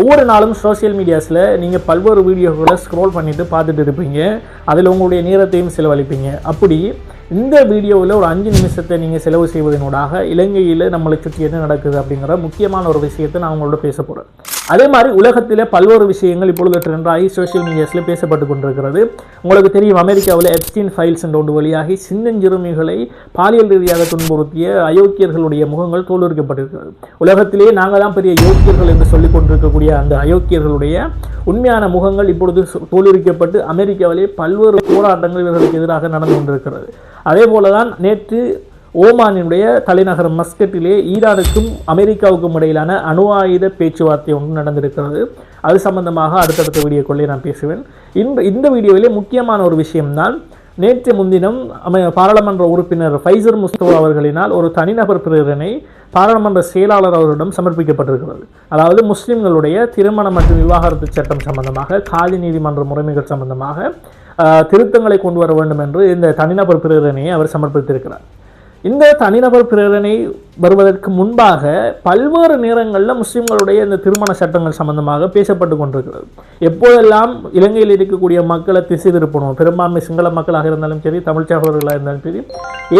ஒவ்வொரு நாளும் சோஷியல் மீடியாஸில் நீங்கள் பல்வேறு வீடியோக்களை ஸ்க்ரோல் பண்ணிவிட்டு பார்த்துட்டு இருப்பீங்க. அதில் உங்களுடைய நேரத்தையும் செலவழிப்பீங்க. அப்படி இந்த வீடியோவில் ஒரு அஞ்சு நிமிஷத்தை நீங்கள் செலவு செய்வதனூடாக இலங்கையில் நம்மளை சுற்றி என்ன நடக்குது அப்படிங்கிற முக்கியமான ஒரு விஷயத்தை நான் உங்களோட பேச போகிறேன் அதே மாதிரி உலகத்தில் பல்வேறு விஷயங்கள் இப்பொழுது ட்ரெண்டாகி சோஷியல் மீடியாஸில் பேசப்பட்டு கொண்டிருக்கிறது. உங்களுக்கு தெரியும் அமெரிக்காவில் எப்ஸ்டீன் ஃபைல்ஸ் என்ற ஒன்று வழியாகி சின்னஞ்சிறுமிகளை பாலியல் ரீதியாக துன்புறுத்திய அயோக்கியர்களுடைய முகங்கள் தோலுரிக்கப்பட்டிருக்கிறது. உலகத்திலேயே நாங்கள் தான் பெரிய யோக்கியர்கள் என்று சொல்லிக் கொண்டிருக்கக்கூடிய அந்த அயோக்கியர்களுடைய உண்மையான முகங்கள் இப்பொழுது சு- தோலுரிக்கப்பட்டு அமெரிக்காவிலே பல்வேறு போராட்டங்கள் இவர்களுக்கு எதிராக நடந்து கொண்டிருக்கிறது. அதே போல தான் நேற்று ஓமானினுடைய தலைநகர் மஸ்கட்டிலே ஈரானுக்கும் அமெரிக்காவுக்கும் இடையிலான அணு ஆயுத பேச்சுவார்த்தை ஒன்று நடந்திருக்கிறது. அது சம்பந்தமாக அடுத்தடுத்த வீடியோக்குள்ளே நான் பேசுவேன். இன்று இந்த வீடியோவிலே முக்கியமான ஒரு விஷயம்தான் நேற்று முன்தினம் அமெ பாராளுமன்ற உறுப்பினர் ஃபைசர் முஸ்தபா அவர்களினால் ஒரு தனிநபர் பிரேரணை பாராளுமன்ற செயலாளர் அவரிடம் சமர்ப்பிக்கப்பட்டிருக்கிறது. அதாவது முஸ்லிம்களுடைய திருமணம் மற்றும் விவாகரத்து சட்டம் சம்பந்தமாக காலி நீதிமன்ற முறைமைகள் சம்பந்தமாக திருத்தங்களை கொண்டு வர வேண்டும் என்று இந்த தனிநபர் பிரேரணையை அவர் சமர்ப்பித்திருக்கிறார். இந்த தனிநபர் பிரேரணை வருவதற்கு முன்பாக பல்வேறு நேரங்களில் முஸ்லீம்களுடைய இந்த திருமண சட்டங்கள் சம்பந்தமாக பேசப்பட்டு கொண்டிருக்கிறது. எப்போதெல்லாம் இலங்கையில் இருக்கக்கூடிய மக்களை திசை திருப்பணும் பெரும்பான்மை சிங்கள மக்களாக இருந்தாலும் சரி தமிழ் சகோதரர்களாக இருந்தாலும் சரி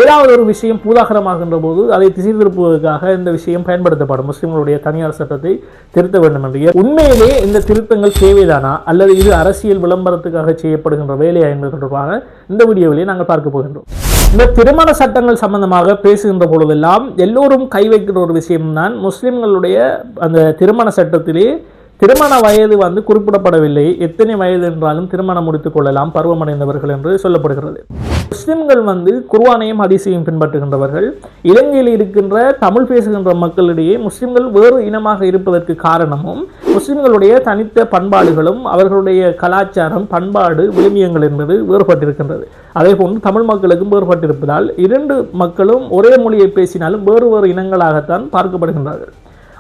ஏதாவது ஒரு விஷயம் பூதாகரமாகின்ற போது அதை திசை திருப்புவதற்காக இந்த விஷயம் பயன்படுத்தப்படும். முஸ்லீம்களுடைய தனியார் சட்டத்தை திருத்த வேண்டும் என்று. உண்மையிலே இந்த திருத்தங்கள் தேவைதானா? அல்லது இது அரசியல் விளம்பரத்துக்காக செய்யப்படுகின்ற வேலையா என்பது தொடர்பாக இந்த வீடியோவிலே நாங்கள் பார்க்க போகின்றோம். இந்த திருமண சட்டங்கள் சம்பந்தமாக பேசுகின்ற பொழுதெல்லாம் எல்லோரும் கை வைக்கிற ஒரு விஷயம்தான். முஸ்லிம்களுடைய அந்த திருமண சட்டத்திலே திருமண வயது வந்து குறிப்பிடப்படவில்லை. எத்தனை வயது என்றாலும் திருமணம் முடித்துக் கொள்ளலாம். பருவமடைந்தவர்கள் என்று சொல்லப்படுகிறது. முஸ்லிம்கள் வந்து குர்வானையும் ஹதீஸையும் பின்பற்றுகின்றவர்கள். இலங்கையில் இருக்கின்ற தமிழ் பேசுகின்ற மக்களிடையே முஸ்லிம்கள் வேறு இனமாக இருப்பதற்கு காரணமும் முஸ்லிம்களுடைய தனித்த பண்பாடுகளும் அவர்களுடைய கலாச்சாரம் பண்பாடு விழுமியங்கள் என்பது வேறுபட்டிருக்கின்றது. அதே போன்று தமிழ் மக்களுக்கும் வேறுபட்டிருப்பதால் இரண்டு மக்களும் ஒரே மொழியை பேசினாலும் வேறு வேறு இனங்களாகத்தான் பார்க்கப்படுகின்றார்கள்.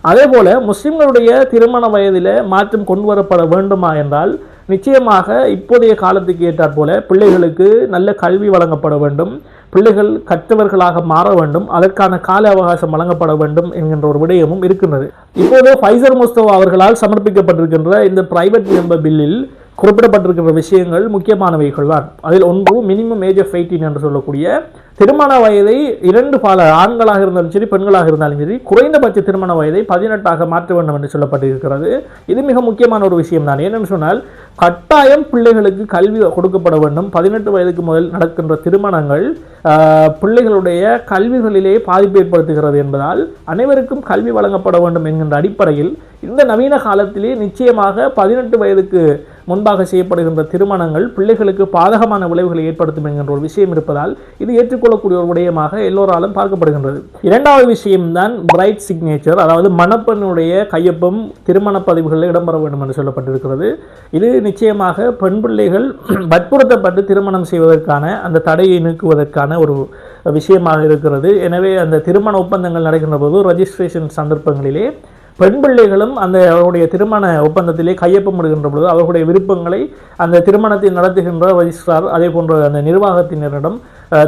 அதே போல் முஸ்லிம்களுடைய திருமண வயதில் மாற்றம் கொண்டு வரப்பட வேண்டுமா என்றால் நிச்சயமாக இப்போதைய காலத்துக்கு ஏற்றாற் போல பிள்ளைகளுக்கு நல்ல கல்வி வழங்கப்பட வேண்டும் பிள்ளைகள் கற்றவர்களாக மாற வேண்டும் அதற்கான கால அவகாசம் வழங்கப்பட வேண்டும் என்கின்ற ஒரு விடயமும் இருக்கின்றது. இப்போது ஃபைசர் முஸ்தவா அவர்களால் சமர்ப்பிக்கப்பட்டிருக்கின்ற இந்த பிரைவேட் மெம்பர் பில்லில் குறிப்பிடப்பட்டிருக்கிற விஷயங்கள் முக்கியமானவைகள் தான் அதில் ஒன்று மினிமம் ஏஜ் ஆஃப் எயிட்டீன் என்று சொல்லக்கூடிய திருமண வயதை இரண்டு பல ஆண்களாக இருந்தாலும் சரி பெண்களாக இருந்தாலும் சரி குறைந்தபட்ச திருமண வயதை பதினெட்டாக மாற்ற வேண்டும் என்று சொல்லப்பட்டிருக்கிறது. இது மிக முக்கியமான ஒரு விஷயம் தான் ஏனென்று சொன்னால் கட்டாயம் பிள்ளைகளுக்கு கல்வி கொடுக்கப்பட வேண்டும். பதினெட்டு வயதுக்கு முதல் நடக்கின்ற திருமணங்கள் பிள்ளைகளுடைய கல்விகளிலே பாதிப்பு ஏற்படுத்துகிறது என்பதால் அனைவருக்கும் கல்வி வழங்கப்பட வேண்டும் என்கின்ற அடிப்படையில் இந்த நவீன காலத்திலே நிச்சயமாக பதினெட்டு வயதுக்கு முன்பாக செய்யப்படுகின்ற திருமணங்கள் பிள்ளைகளுக்கு பாதகமான விளைவுகளை ஏற்படுத்தும் என்கின்ற ஒரு விஷயம் இருப்பதால் இது ஏற்றுக்கொள்ளக்கூடிய ஒரு விடயமாக எல்லோராலும் பார்க்கப்படுகின்றது. இரண்டாவது விஷயம்தான் பிரைட் சிக்னேச்சர் அதாவது மணப்பெண்ணுடைய கையொப்பம் திருமண பதிவுகளில் இடம்பெற வேண்டும் என்று சொல்லப்பட்டிருக்கிறது. இது நிச்சயமாக பெண் பிள்ளைகள் வற்புறுத்தப்பட்டு திருமணம் செய்வதற்கான அந்த தடையை நீக்குவதற்கான ஒரு விஷயமாக இருக்கிறது. எனவே அந்த திருமண ஒப்பந்தங்கள் நடக்கின்ற போது ரெஜிஸ்ட்ரேஷன் சந்தர்ப்பங்களிலே பெண் பிள்ளைகளும் அந்த அவருடைய திருமண ஒப்பந்தத்திலே கையொப்பமிடுகின்ற பொழுது அவர்களுடைய விருப்பங்களை அந்த திருமணத்தை நடத்துகின்ற ரெஜிஸ்ட்ரார் அதே போன்ற அந்த நிர்வாகத்தினரிடம்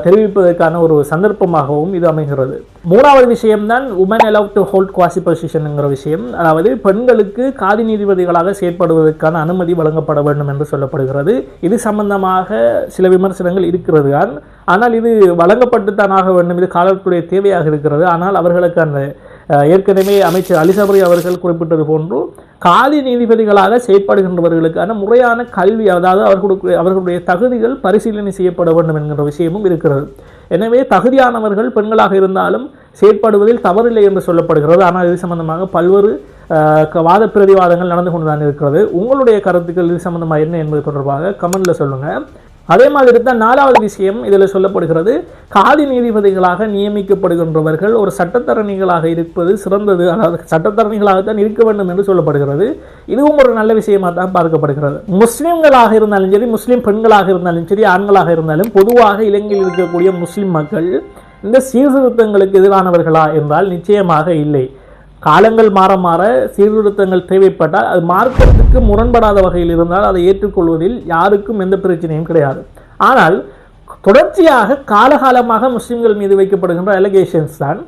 தெரிவிப்பதற்கான ஒரு சந்தர்ப்பமாகவும் இது அமைகிறது. மூணாவது விஷயம்தான் woman allow to hold quasi பொசிஷனுங்கிற விஷயம். அதாவது பெண்களுக்கு காதி நீதிபதிகளாக செயற்படுவதற்கான அனுமதி வழங்கப்பட வேண்டும் என்று சொல்லப்படுகிறது. இது சம்பந்தமாக சில விமர்சனங்கள் இருக்கிறது தான். ஆனால் இது வழங்கப்பட்டுத்தான் ஆக வேண்டும். இது காலத்துடைய தேவையாக இருக்கிறது. ஆனால் அவர்களுக்கு அந்த ஏற்கனவே அமைச்சர் அலிசபரி அவர்கள் குறிப்பிட்டது போன்று காலி நீதிபதிகளாக செயற்படுகின்றவர்களுக்கான முறையான கல்வி அதாவது அவர்களுக்கு அவர்களுடைய தகுதிகள் பரிசீலனை செய்யப்பட வேண்டும் என்கிற விஷயமும் இருக்கிறது. எனவே தகுதியானவர்கள் பெண்களாக இருந்தாலும் செயற்படுவதில் தவறில்லை என்று சொல்லப்படுகிறது. ஆனால் இது சம்பந்தமாக பல்வேறு க- வாத பிரதிவாதங்கள் நடந்து கொண்டு தான் இருக்கிறது. உங்களுடைய கருத்துக்கள் இது சம்பந்தமாக என்ன என்பது தொடர்பாக கமெண்டில் சொல்லுங்கள் அதே மாதிரி தான் நாலாவது விஷயம் இதில் சொல்லப்படுகிறது காதி நீதிபதிகளாக நியமிக்கப்படுகின்றவர்கள் ஒரு சட்டத்தரணிகளாக இருப்பது சிறந்தது அதாவது சட்டத்தரணிகளாகத்தான் இருக்க வேண்டும் என்று சொல்லப்படுகிறது. இதுவும் ஒரு நல்ல விஷயமாக தான் பார்க்கப்படுகிறது. முஸ்லீம்களாக இருந்தாலும் சரி முஸ்லீம் பெண்களாக இருந்தாலும் சரி ஆண்களாக இருந்தாலும் பொதுவாக இலங்கையில் இருக்கக்கூடிய முஸ்லீம் மக்கள் இந்த சீர்திருத்தங்களுக்கு எதிரானவர்களா என்றால் நிச்சயமாக இல்லை. காலங்கள் மாற மாற சீர்திருத்தங்கள் தேவைப்பட்டால் அது மார்க்கத்துக்கு முரண்படாத வகையில் இருந்தால் அதை ஏற்றுக்கொள்வதில் யாருக்கும் எந்த பிரச்சனையும் கிடையாது. ஆனால் தொடர்ச்சியாக காலகாலமாக முஸ்லீம்கள் மீது வைக்கப்படுகின்ற அலிகேஷன்ஸ் தான்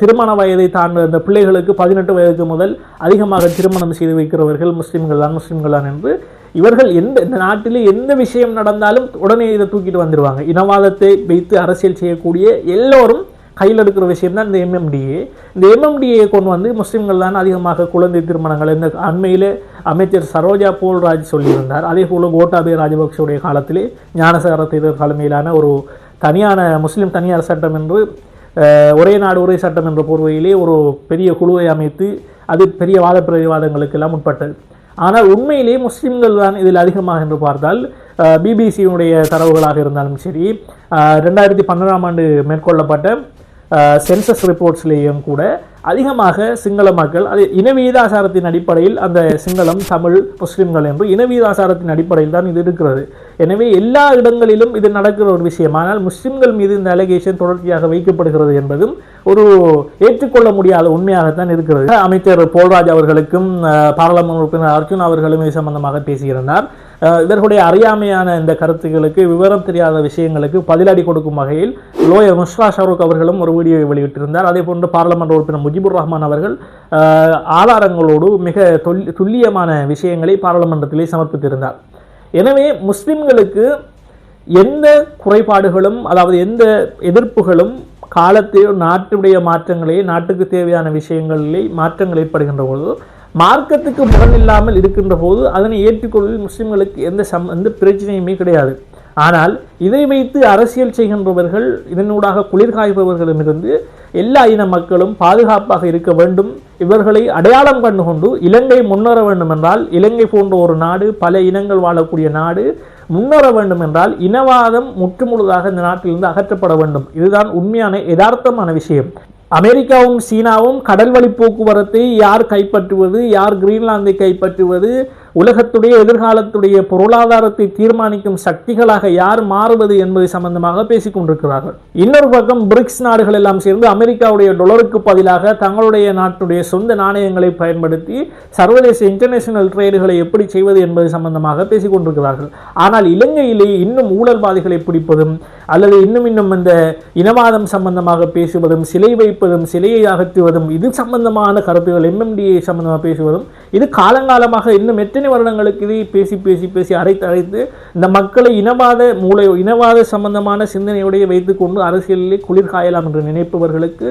திருமண வயதை தாண்ட இந்த பிள்ளைகளுக்கு பதினெட்டு வயதுக்கு முதல் அதிகமாக திருமணம் செய்து வைக்கிறவர்கள் முஸ்லீம்கள் தான் முஸ்லீம்கள் தான் என்று இவர்கள் எந்த இந்த நாட்டிலே எந்த விஷயம் நடந்தாலும் உடனே இதை தூக்கிட்டு வந்துடுவாங்க இனவாதத்தை வைத்து அரசியல் செய்யக்கூடிய எல்லோரும் கையில் எடுக்கிற விஷயம் தான் இந்த எம்எம்டிஏ இந்த எம்எம்டிஏ கொண்டு வந்து முஸ்லீம்கள் தான் அதிகமாக குழந்தை திருமணங்கள். இந்த அண்மையில் அமைச்சர் சரோஜா போல்ராஜ் சொல்லியிருந்தார். அதே போல் கோட்டாபய ராஜபக்சவுடைய காலத்திலே ஞானசார தேர்தல் தலைமையிலான ஒரு தனியான முஸ்லீம் தனியார் சட்டம் என்று ஒரே நாடு ஒரே சட்டம் என்ற போர்வையிலே ஒரு பெரிய குழுவை அமைத்து அது பெரிய வாத எல்லாம் உட்பட்டது. ஆனால் உண்மையிலே முஸ்லீம்கள் தான் இதில் அதிகமாக என்று பார்த்தால் பிபிசியினுடைய தரவுகளாக இருந்தாலும் சரி ரெண்டாயிரத்தி பன்னெண்டாம் ஆண்டு மேற்கொள்ளப்பட்ட சென்சஸ் ரிப்போர்ட்ஸ்லேயும் கூட அதிகமாக சிங்கள மக்கள் அது இனவீதாசாரத்தின் அடிப்படையில் அந்த சிங்களம் தமிழ் முஸ்லிம்கள் என்று இனவீதாசாரத்தின் அடிப்படையில் தான் இது இருக்கிறது. எனவே எல்லா இடங்களிலும் இது நடக்கிற ஒரு விஷயம். ஆனால் முஸ்லிம்கள் மீது இந்த அலிகேஷன் தொடர்ச்சியாக வைக்கப்படுகிறது என்பதும் ஒரு ஏற்றுக்கொள்ள முடியாத உண்மையாகத்தான் இருக்கிறது. அமைச்சர் போல்ராஜ் அவர்களுக்கும் பாராளுமன்ற உறுப்பினர் அர்ஜுன் அவர்களும் இது சம்பந்தமாக பேசியிருந்தார். இவர்களுடைய அறியாமையான இந்த கருத்துக்களுக்கு விவரம் தெரியாத விஷயங்களுக்கு பதிலடி கொடுக்கும் வகையில் லோயர் முஷ்ரா ஷாருக் அவர்களும் ஒரு வீடியோவை வெளியிட்டிருந்தார். அதே போன்று பாராளுமன்ற உறுப்பினர் முஜிபுர் ரஹ்மான் அவர்கள் ஆதாரங்களோடு மிக துல்லியமான விஷயங்களை பாராளுமன்றத்திலே சமர்ப்பித்திருந்தார். எனவே முஸ்லிம்களுக்கு எந்த குறைபாடுகளும் அதாவது எந்த எதிர்ப்புகளும் காலத்தில் நாட்டுடைய மாற்றங்களையே நாட்டுக்கு தேவையான விஷயங்களிலே மாற்றங்கள் ஏற்படுகின்ற பொழுது மார்க்கத்துக்கு முரண் இல்லாமல் இருக்கின்ற போது அதனை ஏற்றுக்கொள்வதில் முஸ்லீம்களுக்கு எந்த சம் எந்த பிரச்சனையுமே கிடையாது. ஆனால் இதை வைத்து அரசியல் செய்கின்றவர்கள் இதனூடாக குளிர்காய்பவர்களிடமிருந்து எல்லா இன மக்களும் பாதுகாப்பாக இருக்க வேண்டும். இவர்களை அடையாளம் கண்டுகொண்டு இலங்கை முன்னேற வேண்டும் என்றால் இலங்கை போன்ற ஒரு நாடு பல இனங்கள் வாழக்கூடிய நாடு முன்னேற வேண்டும் என்றால் இனவாதம் முற்றுமுழுதாக இந்த நாட்டிலிருந்து அகற்றப்பட வேண்டும். இதுதான் உண்மையான யதார்த்தமான விஷயம். அமெரிக்காவும் சீனாவும் கடல் வழி போக்குவரத்தை யார் கைப்பற்றுவது? யார் கிரீன்லாந்தை கைப்பற்றுவது? உலகத்துடைய எதிர்காலத்துடைய பொருளாதாரத்தை தீர்மானிக்கும் சக்திகளாக யார் மாறுவது என்பது சம்பந்தமாக பேசிக் கொண்டிருக்கிறார்கள். இன்னொரு பக்கம் பிரிக்ஸ் நாடுகள் எல்லாம் சேர்ந்து அமெரிக்காவுடைய டொலருக்கு பதிலாக தங்களுடைய நாட்டுடைய சொந்த நாணயங்களை பயன்படுத்தி சர்வதேச இன்டர்நேஷனல் ட்ரேடுகளை எப்படி செய்வது என்பது சம்பந்தமாக பேசிக் கொண்டிருக்கிறார்கள். ஆனால் இலங்கையிலே இன்னும் ஊழல்வாதிகளை பிடிப்பதும் அல்லது இன்னும் இன்னும் இந்த இனவாதம் சம்பந்தமாக பேசுவதும் சிலை வைப்பதும் சிலையை அகற்றுவதும் இது சம்பந்தமான கருத்துகள் எம்எம்டிஏ சம்பந்தமாக பேசுவதும் இது காலங்காலமாக இன்னும் எத்தனை வருடங்களுக்கு இதை பேசி பேசி பேசி அரைத்து அரைத்து இந்த மக்களை இனவாத மூளை இனவாத சம்பந்தமான சிந்தனையோடைய வைத்துக்கொண்டு அரசியலிலே குளிர்காயலாம் என்று நினைப்பவர்களுக்கு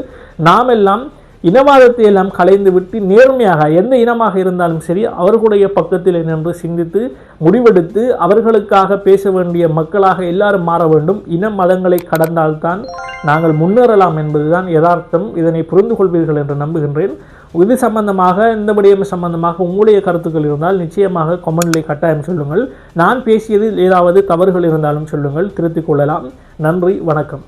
நாம் எல்லாம் இனவாதத்தை எல்லாம் கலைந்து விட்டு நேர்மையாக எந்த இனமாக இருந்தாலும் சரி அவர்களுடைய பக்கத்தில் நின்று சிந்தித்து முடிவெடுத்து அவர்களுக்காக பேச வேண்டிய மக்களாக எல்லாரும் மாற வேண்டும். இன மதங்களை கடந்தால்தான் நாங்கள் முன்னேறலாம் என்பதுதான் யதார்த்தம். இதனை புரிந்து கொள்வீர்கள் என்று நம்புகின்றேன். இது சம்பந்தமாக இந்த விடயம் சம்பந்தமாக உங்களுடைய கருத்துக்கள் இருந்தால் நிச்சயமாக கொமெண்ட்லை கட்டாயம் சொல்லுங்கள். நான் பேசியதில் ஏதாவது தவறுகள் இருந்தாலும் சொல்லுங்கள். திருத்திக் கொள்ளலாம். நன்றி வணக்கம்.